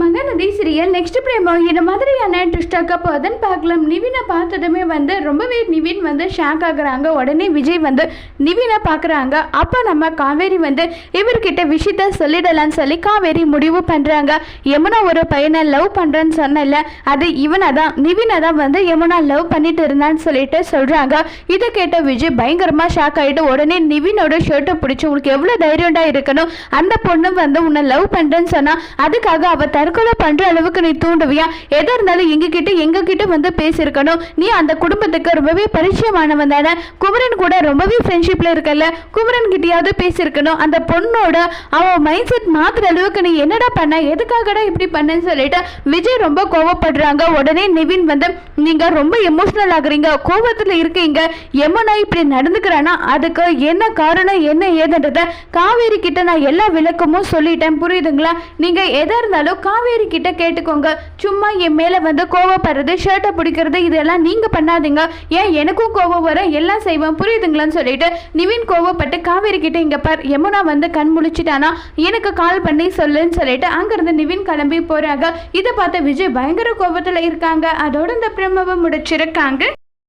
Mahanadi serial next பிரேமோ இந்த மாதிரியான ட்விஸ்டாக்க போதுன்னு பார்க்கலாம். நிவினை பார்த்ததுமே வந்து ரொம்பவே நிவின் வந்து ஷாக் ஆகுறாங்க. உடனே விஜய் வந்து நிவினை பார்க்குறாங்க. அப்போ நம்ம காவேரி வந்து இவர்கிட்ட விஷயத்த சொல்லிடலாம்னு சொல்லி காவேரி முடிவு பண்ணுறாங்க யமுனா ஒரு பையனை லவ் பண்ணுறேன்னு சொன்னல அது இவனை தான் நிவினை தான் வந்து யமுனா லவ் பண்ணிட்டு இருந்தான்னு சொல்லிட்டு சொல்கிறாங்க இதை கேட்ட விஜய் பயங்கரமாக ஷாக் ஆகிட்டு உடனே நிவினோட ஷர்ட்டை பிடிச்சி உனக்கு எவ்வளோ தைரியம்டா இருக்கணும்? அந்த பொண்ணு வந்து உன்னை லவ் பண்ணுறேன்னு சொன்னால் அதுக்காக அவள் தற்கொலை பண்ற அளவுக்கு நீ தூண்டுவியா? எதா இருந்தாலும் எங்ககிட்ட எங்க கிட்ட வந்து பேசியிருக்கணும். நீ அந்த குடும்பத்துக்கு ரொம்பவே பரிச்சயமானவன் தானே. குமரன் கூட ரொம்பவே ஃப்ரெண்ட்ஷிப்ல இருக்கல குமரன் கிட்டயாவது பேசியிருக்கணும். அந்த பொண்ணோட அவன் மைண்ட் செட் மாத்துற அளவுக்கு நீ என்னடா பண்ண? எதுக்காகடா இப்படி பண்ணேன்னு சொல்லிட்டு விஜய் ரொம்ப கோவப்படுறாங்க. உடனே நிவின் வந்து நீங்க ரொம்ப எமோஷனல் ஆகுறீங்க. கோவத்துல இருக்கீங்க. எம்மனா இப்படி நடந்துக்கிறானா அதுக்கு என்ன காரணம் என்ன ஏதுன்றத காவேரி கிட்ட நான் எல்லா விளக்கமும் சொல்லிட்டேன். புரியுதுங்களா? நீங்க எதா இருந்தாலும் காவேரி கிட்ட கேட்டுக்கோங்க. சும்மா என் மேல வந்து கோவப்படுறது ஷர்ட்டை பிடிக்கிறது இதெல்லாம் நீங்க பண்ணாதீங்க. ஏன் எனக்கும் கோவம் வர எல்லாம் செய்வேன். புரியுதுங்களான்னு சொல்லிட்டு நிவின் கோவப்பட்டு காவேரி கிட்ட இங்க பார் யமுனா வந்து கண் முழிச்சிட்டானா? எனக்கு கால் பண்ணி சொல்லுன்னு சொல்லிட்டு அங்கிருந்து நிவின் கிளம்பி போறாங்க. இதை பார்த்த விஜய் பயங்கர கோபத்துல இருக்காங்க. அதோட இந்த பிரம்மவை முடிச்சிருக்காங்க.